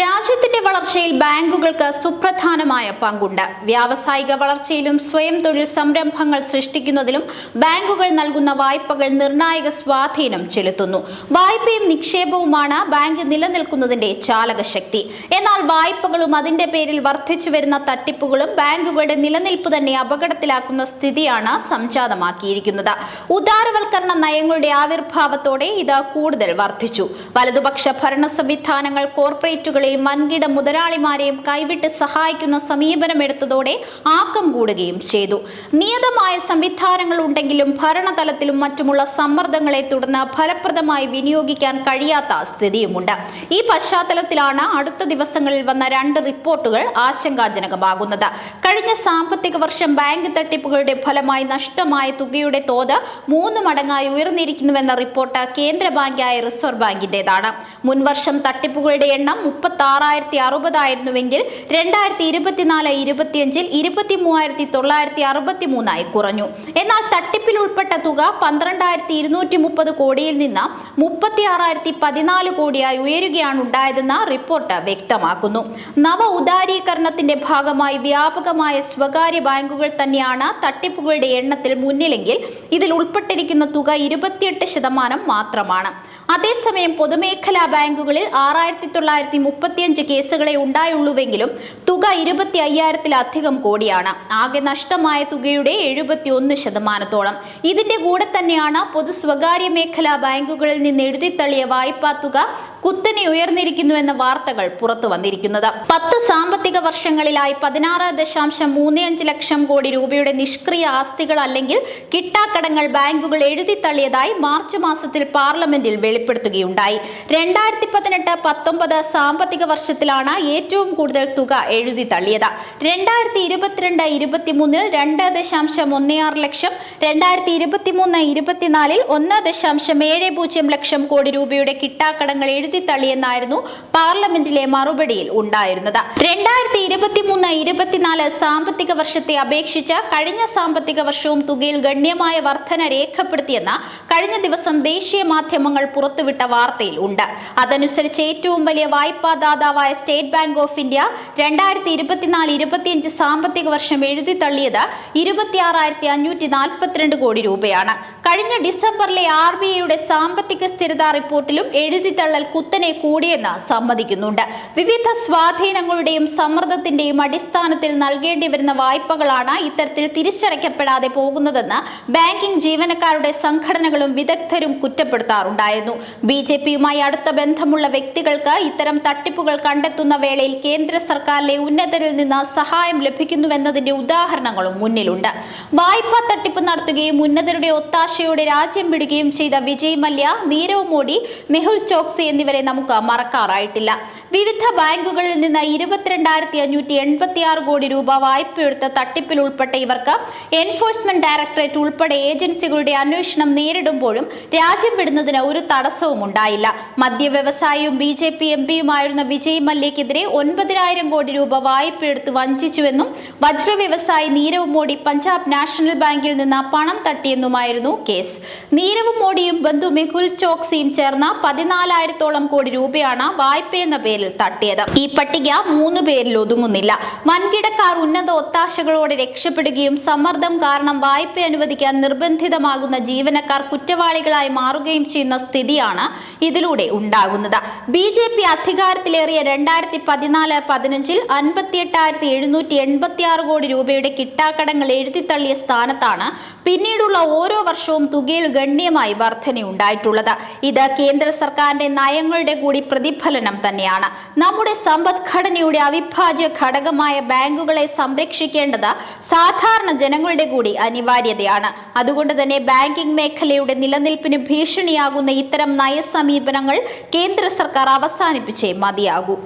രാജ്യത്തിന്റെ വളർച്ചയിൽ ബാങ്കുകൾക്ക് സുപ്രധാനമായ പങ്കുണ്ട്. വ്യാവസായിക വളർച്ചയിലും സ്വയം തൊഴിൽ സംരംഭങ്ങൾ സൃഷ്ടിക്കുന്നതിലും ബാങ്കുകൾ നൽകുന്ന വായ്പകൾ നിർണായക സ്വാധീനം ചെലുത്തുന്നു. വായ്പയും നിക്ഷേപവുമാണ് ബാങ്ക് നിലനിൽക്കുന്നതിന്റെ ചാലകശക്തി. എന്നാൽ വായ്പകളും അതിന്റെ പേരിൽ വർദ്ധിച്ചു വരുന്ന തട്ടിപ്പുകളും ബാങ്കുകളുടെ നിലനിൽപ്പ് തന്നെ അപകടത്തിലാക്കുന്ന സ്ഥിതിയാണ് സംജാതമാക്കിയിരിക്കുന്നത്. ഉദാരവൽക്കരണ നയങ്ങളുടെ ആവിർഭാവത്തോടെ ഇത് കൂടുതൽ വർദ്ധിച്ചു. വലതുപക്ഷ ഭരണ സംവിധാനങ്ങൾ കോർപ്പറേറ്റുകളെയും വൻകിട മുതലാളിമാരെയും കൈവിട്ട് സഹായിക്കുന്ന സമീപനമെടുത്തതോടെ ആക്കം കൂടുകയും ചെയ്തു. നിയതമായ സംവിധാനങ്ങൾ ഉണ്ടെങ്കിലും ഭരണതലത്തിലും മറ്റുമുള്ള സമ്മർദ്ദങ്ങളെ തുടർന്ന് ഫലപ്രദമായി വിനിയോഗിക്കാൻ കഴിയാത്ത സ്ഥിതിയുമുണ്ട്. ഈ പശ്ചാത്തലത്തിലാണ് അടുത്ത ദിവസങ്ങളിൽ വന്ന രണ്ട് റിപ്പോർട്ടുകൾ ആശങ്കാജനകമാകുന്നത്. കഴിഞ്ഞ സാമ്പത്തിക വർഷം ബാങ്ക് തട്ടിപ്പുകളുടെ ഫലമായി നഷ്ടമായ തുകയുടെ തോത് മൂന്ന് മടങ്ങായി ഉയർന്നിരിക്കുന്നുവെന്ന റിപ്പോർട്ട് കേന്ദ്ര ബാങ്കായ റിസർവ് ബാങ്കിന്റേതാണ്. മുൻവർഷം തട്ടിപ്പുകളുടെ എണ്ണം മുപ്പത്തി ആറായിരത്തി അറുപതായിരുന്നുവെങ്കിൽ രണ്ടായിരത്തി ഇരുപത്തിനാല് ഇരുപത്തിയഞ്ചിൽ ഇരുപത്തി മൂവായിരത്തി തൊള്ളായിരത്തി അറുപത്തി മൂന്നായി കുറഞ്ഞു. എന്നാൽ തട്ടിപ്പിൽ ഉൾപ്പെട്ട തുക പന്ത്രണ്ടായിരത്തി ഇരുന്നൂറ്റി മുപ്പത് കോടിയിൽ നിന്ന് മുപ്പത്തി ആറായിരത്തി പതിനാല് കോടിയായി ഉയരുകയാണ് ഉണ്ടായതെന്ന് റിപ്പോർട്ട് വ്യക്തമാക്കുന്നു. നവ ഉദാരീകരണത്തിന്റെ ഭാഗമായി വ്യാപകമായ സ്വകാര്യ ബാങ്കുകൾ തന്നെയാണ് തട്ടിപ്പുകളുടെ എണ്ണത്തിൽ മുന്നിലെങ്കിൽ ഇതിൽ ഉൾപ്പെട്ടിരിക്കുന്ന തുക ഇരുപത്തിയെട്ട് ശതമാനം മാത്രമാണ്. അതേസമയം പൊതുമേഖലാ ബാങ്കുകളിൽ ആറായിരത്തി തൊള്ളായിരത്തി മുപ്പത്തിയഞ്ച് കേസുകളെ ഉണ്ടായുള്ളൂവെങ്കിലും തുക ഇരുപത്തി അയ്യായിരത്തിലധികം കോടിയാണ്. ആകെ നഷ്ടമായ തുകയുടെ എഴുപത്തി ഒന്ന് ശതമാനത്തോളം. ഇതിന്റെ കൂടെ തന്നെയാണ് പൊതു സ്വകാര്യ മേഖലാ ബാങ്കുകളിൽ നിന്ന് എഴുതിത്തള്ളിയ വായ്പാ തുക കുത്തനെ ഉയർന്നിരിക്കുന്നു എന്ന വാർത്തകൾ പുറത്തു വന്നിരിക്കുന്നത്. പത്ത് സാമ്പത്തിക വർഷങ്ങളിലായി പതിനാറ് ദശാംശം മൂന്ന് അഞ്ച് ലക്ഷം കോടി രൂപയുടെ നിഷ്ക്രിയ ആസ്തികൾ അല്ലെങ്കിൽ കിട്ടാക്കടങ്ങൾ ബാങ്കുകൾ എഴുതിത്തള്ളിയതായി മാർച്ച് മാസത്തിൽ പാർലമെന്റിൽ വെളിപ്പെടുത്തുകയുണ്ടായി. രണ്ടായിരത്തി പതിനെട്ട് പത്തൊമ്പത് സാമ്പത്തിക വർഷത്തിലാണ് ഏറ്റവും കൂടുതൽ തുക എഴുതി തള്ളിയത്. രണ്ടായിരത്തി ഇരുപത്തിരണ്ട് ഇരുപത്തിമൂന്നിൽ രണ്ട് ദശാംശം ഒന്ന് ആറ് ലക്ഷം രണ്ടായിരത്തി ഇരുപത്തിമൂന്ന് ഇരുപത്തിനാലിൽ ഒന്ന് ദശാംശം ഏഴ് പൂജ്യം ലക്ഷം കോടി രൂപയുടെ കിട്ടാക്കടങ്ങൾ എഴുതി തള്ളിയെന്നായിരുന്നു പാർലമെന്റിലെ മറുപടിയിൽ ഉണ്ടായിരുന്നത്. രണ്ടായിരത്തി ഇരുപത്തിമൂന്ന് ഇരുപത്തിനാല് സാമ്പത്തിക വർഷത്തെ അപേക്ഷിച്ച് കഴിഞ്ഞ സാമ്പത്തിക വർഷവും തുകയിൽ ഗണ്യമായ വർധന രേഖപ്പെടുത്തിയെന്ന് കഴിഞ്ഞ ദിവസം ദേശീയ മാധ്യമങ്ങൾ പുറത്തുവിട്ട വാർത്തയിൽ ഉണ്ട്. അതനുസരിച്ച് ഏറ്റവും വലിയ വായ്പാ ദാതാവായ സ്റ്റേറ്റ് ബാങ്ക് ഓഫ് ഇന്ത്യ രണ്ടായിരത്തി ഇരുപത്തിനാല് ഇരുപത്തിയഞ്ച് സാമ്പത്തിക വർഷം എഴുതി തള്ളിയത് ഇരുപത്തിയാറായിരത്തി അഞ്ഞൂറ്റി നാൽപ്പത്തിരണ്ട് കോടി രൂപയാണ്. കഴിഞ്ഞ ഡിസംബറിലെ ആർ ബി ഐയുടെ സാമ്പത്തിക സ്ഥിരതാ റിപ്പോർട്ടിലും എഴുതിത്തള്ളൽ കുത്തനെ കൂടിയെന്ന് സമ്മതിക്കുന്നുണ്ട്. വിവിധ സ്വാധീനങ്ങളുടെയും സമ്മർദ്ദത്തിന്റെയും അടിസ്ഥാനത്തിൽ നൽകേണ്ടി വരുന്ന വായ്പകളാണ് ഇത്തരത്തിൽ തിരിച്ചടയ്ക്കപ്പെടാതെ പോകുന്നതെന്ന് ബാങ്കിംഗ് ജീവനക്കാരുടെ സംഘടനകളും വിദഗ്ധരും കുറ്റപ്പെടുത്താറുണ്ടായിരുന്നു. ബി ജെ പിയുമായി അടുത്ത ബന്ധമുള്ള വ്യക്തികൾക്ക് ഇത്തരം തട്ടിപ്പുകൾ കണ്ടെത്തുന്ന വേളയിൽ കേന്ദ്ര സർക്കാരിലെ ഉന്നതരിൽ നിന്ന് സഹായം ലഭിക്കുന്നുവെന്നതിന്റെ ഉദാഹരണങ്ങളും മുന്നിലുണ്ട്. വായ്പാ തട്ടിപ്പ് നടത്തുകയും ഉന്നതരുടെ ഒത്താശയോടെ രാജ്യം വിടുകയും ചെയ്ത വിജയ് മല്യ നീരവ് മോഡി മെഹുൽ ചോക്സി എന്നിവരെ നമുക്ക് മറക്കാറായിട്ടില്ല. വിവിധ ബാങ്കുകളിൽ നിന്ന് ഇരുപത്തിരണ്ടായിരത്തി അഞ്ഞൂറ്റി എൺപത്തി ആറ് കോടി രൂപ വായ്പയെടുത്ത തട്ടിപ്പിൽ ഉൾപ്പെട്ട ഇവർക്ക് എൻഫോഴ്സ്മെന്റ് ഡയറക്ടറേറ്റ് ഉൾപ്പെടെ ഏജൻസികളുടെ അന്വേഷണം നേരിടുമ്പോഴും രാജ്യം വിടുന്നതിന് ഒരു തടസ്സവും ഉണ്ടായില്ല. മദ്യ വ്യവസായിയും ബി ജെ പി എം പിയുമായിരുന്ന വിജയ് മല്യക്കെതിരെ ഒൻപതിനായിരം കോടി രൂപ വായ്പയെടുത്ത് വഞ്ചിച്ചുവെന്നും വജ്ര വ്യവസായി നീരവ് മോഡി പഞ്ചാബ് നാഷണൽ ബാങ്കിൽ നിന്ന് പണം തട്ടിയെന്നുമായിരുന്നു കേസ്. നീരവ് മോഡിയും ബന്ധു മെഹുൽ ചോക്സിയും ചേർന്ന പതിനാലായിരത്തോളം കോടി രൂപയാണ് വായ്പയെന്ന പേരിൽ തട്ടിയത്. ഈ പട്ടിക മൂന്ന് പേരിൽ ഒതുങ്ങുന്നില്ല. വൻകിടക്കാർ ഉന്നത ഒത്താശകളോടെ രക്ഷപ്പെടുകയും സമ്മർദ്ദം കാരണം വായ്പ അനുവദിക്കാൻ നിർബന്ധിതമാകുന്ന ജീവനക്കാർ കുറ്റവാളികളായി മാറുകയും ചെയ്യുന്ന സ്ഥിതിയാണ് ഇതിലൂടെ ഉണ്ടാകുന്നത്. ബി ജെ പി അധികാരത്തിലേറിയ രണ്ടായിരത്തി പതിനാല് പതിനഞ്ചിൽ അൻപത്തിയെട്ടായിരത്തി എഴുന്നൂറ്റി എൺപത്തി ആറ് കോടി രൂപയുടെ കിട്ടാക്കടങ്ങൾ എഴുതിത്തള്ളിയ സ്ഥാനത്താണ് പിന്നീടുള്ള ഓരോ വർഷവും തുകയിൽ ഗണ്യമായി വർധനയുണ്ടായിട്ടുള്ളത്. ഇത് കേന്ദ്ര സർക്കാരിന്റെ നയങ്ങളുടെ കൂടി പ്രതിഫലനം തന്നെയാണ്. നമ്മുടെ സമ്പദ്ഘടനയുടെ അവിഭാജ്യ ഘടകമായ ബാങ്കുകളെ സംരക്ഷിക്കേണ്ടത് സാധാരണ ജനങ്ങളുടെ കൂടി അനിവാര്യതയാണ്. അതുകൊണ്ട് തന്നെ ബാങ്കിംഗ് മേഖലയുടെ നിലനിൽപ്പിന് ഭീഷണിയാകുന്ന ഇത്തരം നയസമീപനങ്ങൾ കേന്ദ്ര സർക്കാർ അവസാനിപ്പിച്ചേ മതിയാകൂ.